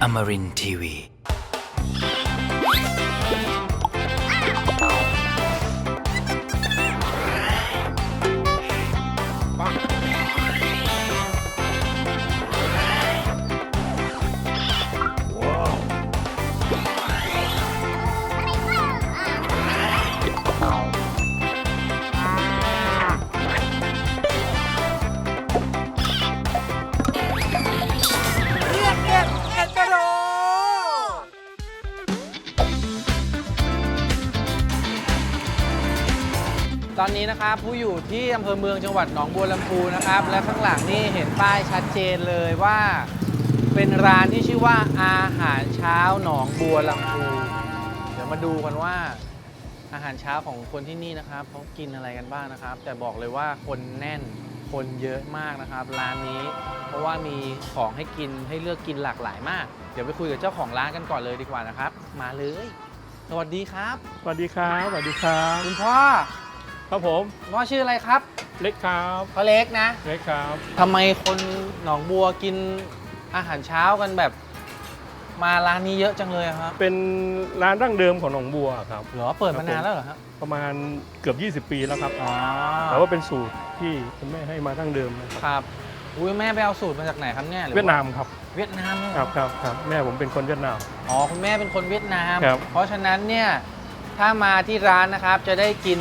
Amarin Tiwi. ตอนนี้นะครับผู้อยู่ที่อำเภอเมืองจังหวัดหนองบัวลำพูนะครับ และข้างหลังนี่เห็นป้ายชัดเจนเลยว่า เป็นร้านที่ชื่อว่าอาหารเช้าหนองบัวลำพูเดี๋ยวมาดูกันว่า อาหารเช้าของคนที่นี่นะครับเขากินอะไรกันบ้างนะครับ แต่บอกเลยว่าคนแน่นคนเยอะมากนะครับ ร้านนี้ เพราะว่ามีของให้กินให้เลือกกินหลากหลายมาก เดี๋ยวไปคุยกับเจ้าของร้านกันก่อนเลยดีกว่านะครับ มาเลย สวัสดีครับ สวัสดีครับ สวัสดีครับ คุณพ่อ ครับผมคุณพ่อชื่ออะไรครับเล็กครับพ่อเล็กนะเล็กครับทำไมคนหนองบัวกินอาหารเช้ากันแบบ มาร้านนี้เยอะจังเลยอะครับเป็นร้านดั้งเดิมของหนองบัวครับ เหรอเปิดมานานแล้วเหรอครับประมาณเกือบ 20 ปีแล้วครับอ๋อแต่ว่าเป็นสูตรที่คุณแม่ให้มาดั้งเดิมนะครับครับอุ้ยแม่ไปเอาสูตรมาจากไหนครับเนี่ยหรือเวียดนามครับเวียดนามเลยเหครับครับครับแม่ผมเป็นคนเวียดนาม อ๋อ คุณแม่เป็นคนเวียดนาม ครับ เพราะฉะนั้นเนี่ย ถ้ามาที่ร้านนะครับจะได้กิน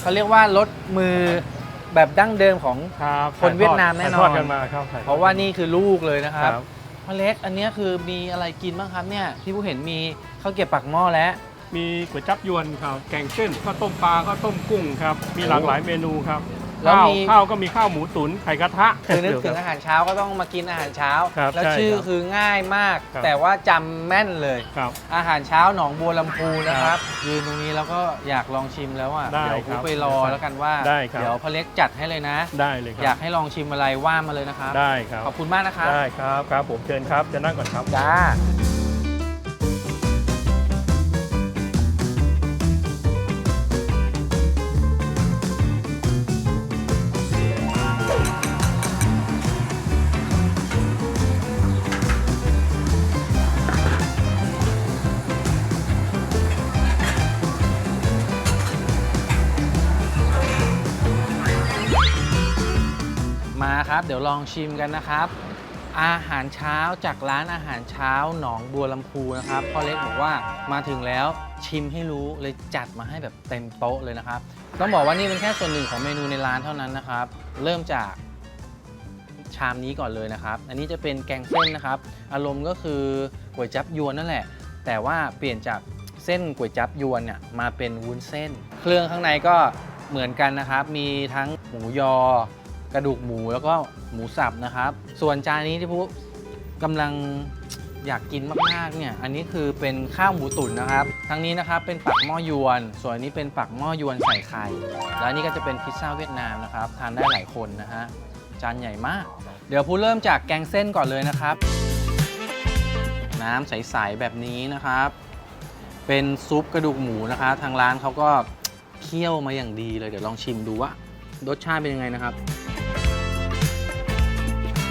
เขาเรียกว่ารสมือแบบดั้งเดิมของครับคนเวียดนามแน่นอนถ่ยทอดกันมาครับถ่ยทอดเพราะว่านี่คือลูกเลยนะคครัรับบพ่อเล็กอันเนี้ยคือมีอะไรกินบ้างครับเนี่ยที่ผู้เห็นมีข้าวเกรี๊ยวปักหม้อแล้ว มีก๋วยจับยวนครับ แกงเส้นข้าวต้มปลาข้าวต้มกุ้งครับ มีหลากหลายเมนูครับ แล้วข้าวมีข้าวก็มีข้าวหมูตุ๋นไข่กระทะคือนึกถึงครับอาหารเช้าก็ต้องมากินอาหารเช้า ครับแล้วใช่ชื่อครับคือง่ายมาก ครับ แต่ว่าจำแม่นเลย ครับ อาหารเช้าหนองบัวลำพูนะคครัรับบยืนตรงนี้แล้วก็อยากลองชิมแล้วอะได้เดี๋ยวครักูบไปรอแล้วกันว่าได้ครับ เดี๋ยวพ่อเล็กจัดให้เลยนะ ได้เลยคอยารักบให้ลองชิมอะไรว่ามาเลยนะครับ ได้ครับขอบคุณมากนะครับได้ครับครับผมเชิญครับจะนั่งก่อนครับ จ้า มาครับ เดี๋ยวลองชิมกันนะครับ อาหารเช้าจากร้านอาหารเช้าหนองบัวลำพูนะครับพ่อเล็กบอกว่ามาถึงแล้วชิมให้รู้เลยจัดมาให้แบบเต็มโต๊ะเลยนะครับ ต้องบอกว่านี่เป็นแค่ส่วนหนึ่งของเมนูในร้านเท่านั้นนะครับ เริ่มจากชามนี้ก่อนเลยนะครับ อันนี้จะเป็นแกงเส้นนะครับ อารมณ์ก็คือก๋วยจับยวนนั่นแหละ แต่ว่าเปลี่ยนจากเส้นก๋วยจับยวนเนี่ยมาเป็นวุ้นเส้น เครื่องข้างในก็เหมือนกันนะครับ มีทั้งหมูยอ กระดูกหมูแล้วก็หมูสับนะครับ ส่วนจานนี้ที่ผู้กำลังอยากกินมากๆเนี่ย อันนี้คือเป็นข้าวหมูตุ๋นนะครับ ทั้งนี้นะครับเป็นปักหม้อยวน ส่วนอันนี้เป็นปักหม้อยวนใส่ไข่ แล้วนี้ก็จะเป็นพิซซ่าเวียดนามนะครับ ทานได้หลายคนนะฮะ จานใหญ่มาก เดี๋ยวผู้เริ่มจากแกงเส้นก่อนเลยนะครับ น้ำใสๆแบบนี้นะครับ เป็นซุปกระดูกหมูนะคะ ทางร้านเขาก็เคี่ยวมาอย่างดีเลย เดี๋ยวลองชิมดูว่า รสชาติเป็นยังไงนะครับ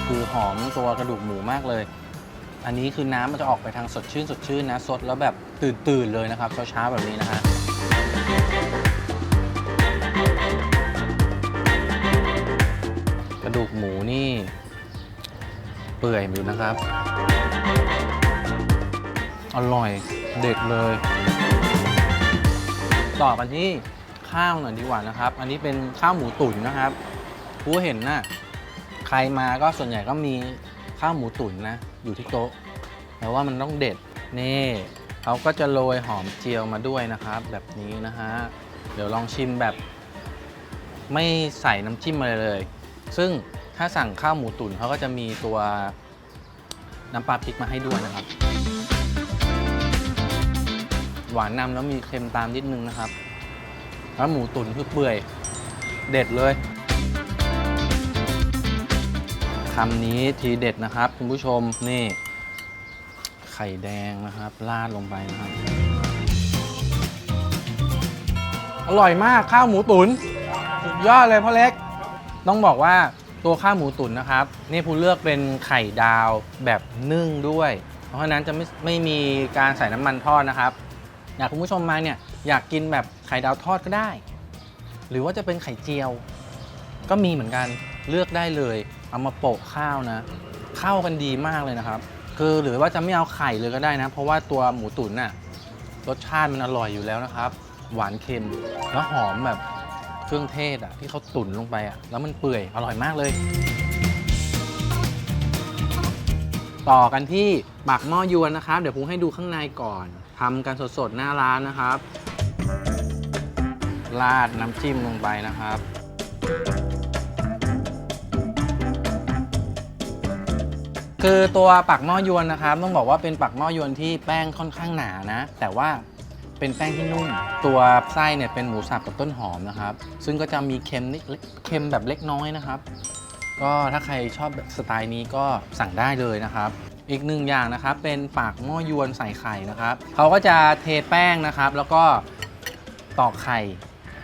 คือหอมตัวกระดูกหมูมากเลย อันนี้คือน้ำมันจะออกไปทางสดชื่นสดชื่นนะสดแล้วแบบตื่นตื่นๆเลยนะครับเช้าๆแบบนี้นะฮะกระดูกหมูนี่ เปื่อยอยู่นะครับ อร่อยเด็ดเลย ต่อกันที่ ข้าวหน่อยดีกว่านะครับ อันนี้เป็นข้าวหมูตุ๋นนะครับผู้เห็นน่ะใครมาก็ส่วนใหญ่ก็มีข้าวหมูตุ๋นนะอยู่ที่โต๊ะแต่ว่ามันต้องเด็ดนี่เขาก็จะโรยหอมเจียวมาด้วยนะครับ แบบนี้นะฮะเดี๋ยวลองชิมแบบ ไม่ใส่น้ำจิ้มอะไรเลย ซึ่งถ้าสั่งข้าวหมูตุ๋นเขาก็จะมีตัวน้ำปลาพริกมาให้ด้วยนะครับ หวานนำแล้วมีเค็มตามนิดนึงนะครับ แล้วหมูตุ๋นคือเปื่อย เด็ดเลยคำนี้ทีเด็ดนะครับ คุณผู้ชมนี่ ไข่แดงนะครับราดลงไปนะครับ อร่อยมากข้าวหมูตุนสุดยอดเลยพ่อเล็ก ต้องบอกว่าตัวข้าวหมูตุ๋นนะครับ นี่ผู้เลือกเป็นไข่ดาวแบบนึ่งด้วย เพเพราะฉะนั้นจะไม่ไม่มีการใส่น้ำมันทอดนะครับอยากคุณผู้ชมมาเนี่ยอยากกินแบบ ไข่ดาวทอดก็ได้ หรือว่าจะเป็นไข่เจียว ก็มีเหมือนกันเลือกได้เลย เอามาโปะข้าวนะ เข้ากันดีมากเลยนะครับ คือหรือว่าจะไม่เอาไข่เลยก็ได้นะ เพราะว่าตัวหมูตุ๋นน่ะรสชาติมันอร่อยอยู่แล้วนะครับ หวานเค็มแล้วหอมแบบเครื่องเทศอะที่เขาตุ๋นลงไปอะแล้วมันเปื่อยอร่อยมากเลย ต่อกันที่ปากหม้อยวนนะครับ เดี๋ยวผมให้ดูข้างในก่อนทำกันสดๆหน้าร้านนะครับ ราดน้ำจิ้มลงไปนะครับ คือตัวปักหม้อยวนนะครับ ต้องบอกว่าเป็นปักหม้อยวนที่แป้งค่อนข้างหนานะ แต่ว่าเป็นแป้งที่นุ่ม ตัวไส้เนี่ยเป็นหมูสับกับต้นหอมนะครับ ซึ่งก็จะมีเค็มนิดเค็มแบบเล็กน้อยนะครับ ก็ถ้าใครชอบแบบสไตล์นี้ก็สั่งได้เลยนะครับ อีกหนึ่งอย่างนะครับ เป็นปากหม้อยวนใส่ไข่นะครับ เขาก็จะเทแป้งนะครับ แล้วก็ตอกไข่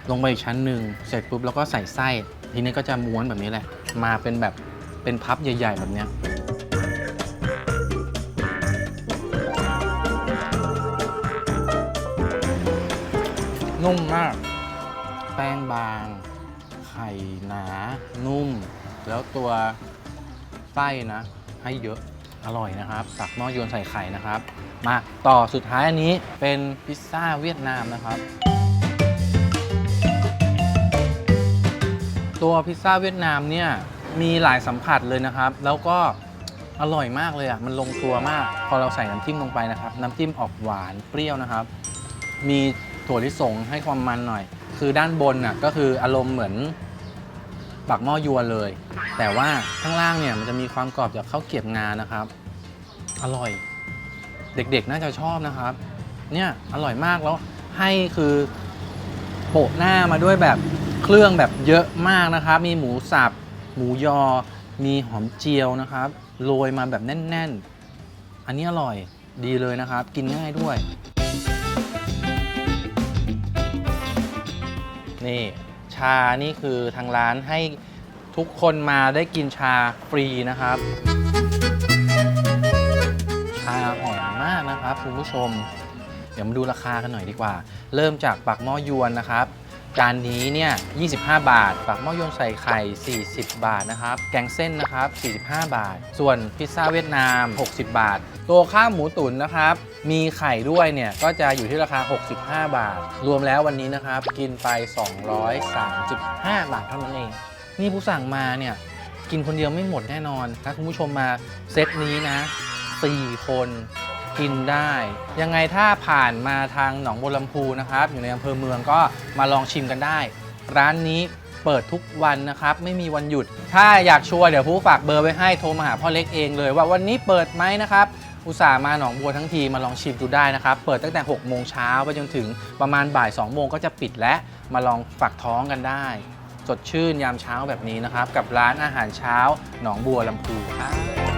ลงไปอีกชั้นหนึ่งเสร็จปุ๊บแล้วก็ใส่ไส้ทีนี้ก็จะม้วนแบบนี้แหละ มาเป็นแบบเป็นพับใหญ่ ๆ แบบเนี้ยนุ่มมาก แป้งบาง ไข่หนา นุ่ม แล้วตัวไส้นะ ให้เยอะอร่อยนะครับตักหม้อโยนใส่ไข่นะครับ มาต่อสุดท้ายอันนี้เป็นพิซซ่าเวียดนามนะครับ ตัวพิซซ่าเวียดนามเนี่ยมีหลายสัมผัสเลยนะครับ แล้วก็อร่อยมากเลยอะมันลงตัวมาก พอเราใส่น้ำจิ้มลงไปนะครับ น้ำจิ้มออกหวานเปรี้ยวนะครับ มีถั่วลิสงให้ความมันหน่อย คือด้านบนน่ะก็คืออารมณ์เหมือนปักหม้อยวนเลย แต่ว่าข้างล่างเนี่ยมันจะมีความกรอบจากข้าวเกรียบงานะครับ อร่อย เด็กๆน่าจะชอบนะครับ เนี่ยอร่อยมากแล้วให้คือโปะหน้ามาด้วยแบบ เครื่องแบบเยอะมากนะครับ มีหมูสับ หมูยอ มีหอมเจียวนะครับ โรยมาแบบแน่น ๆ อันนี้อร่อยดีเลยนะครับ กินง่ายด้วย นี่ชานี่คือทางร้านให้ทุกคนมาได้กินชาฟรีนะครับ ชาหอมมากนะครับคุณผู้ชม เดี๋ยวมาดูราคากันหน่อยดีกว่า เริ่มจากปักหม้อยวนนะครับ จานนี้เนี่ย25 บาทปักหม้อยนใส่ไข่ 40 บาทนะครับ แกงเส้นนะครับ 45 บาท ส่วนพิซซ่าเวียดนาม 60 บาท ตัวข้าวหมูตุ๋นนะครับ มีไข่ด้วยเนี่ยก็จะอยู่ที่ราคา 65 บาท รวมแล้ววันนี้นะครับ กินไป 235 บาทเท่านั้นเอง นี่ผู้สั่งมาเนี่ยกินคนเดียวไม่หมดแน่นอนถ้าคุณผู้ชมมาเซตนี้นะ 4 คน กินได้ ยังไงถ้าผ่านมาทางหนองบัวลำพูนะครับ อยู่ในอำเภอเมืองก็มาลองชิมกันได้ ร้านนี้เปิดทุกวันนะครับ ไม่มีวันหยุด ถ้าอยากชัวร์เดี๋ยวผู้ฝากเบอร์ไว้ให้โทรมาหาพ่อเล็กเองเลย ว่าวันนี้เปิดไหมนะครับ อุตส่าห์มาหนองบัวทั้งทีมาลองชิมดูได้นะครับ เปิดตั้งแต่6โมงเช้าไปจนถึงประมาณบ่าย2โมงก็จะปิดและมาลองฝากท้องกันได้ สดชื่นยามเช้าแบบนี้นะครับ กับร้านอาหารเช้าหนองบัวลำพูครับ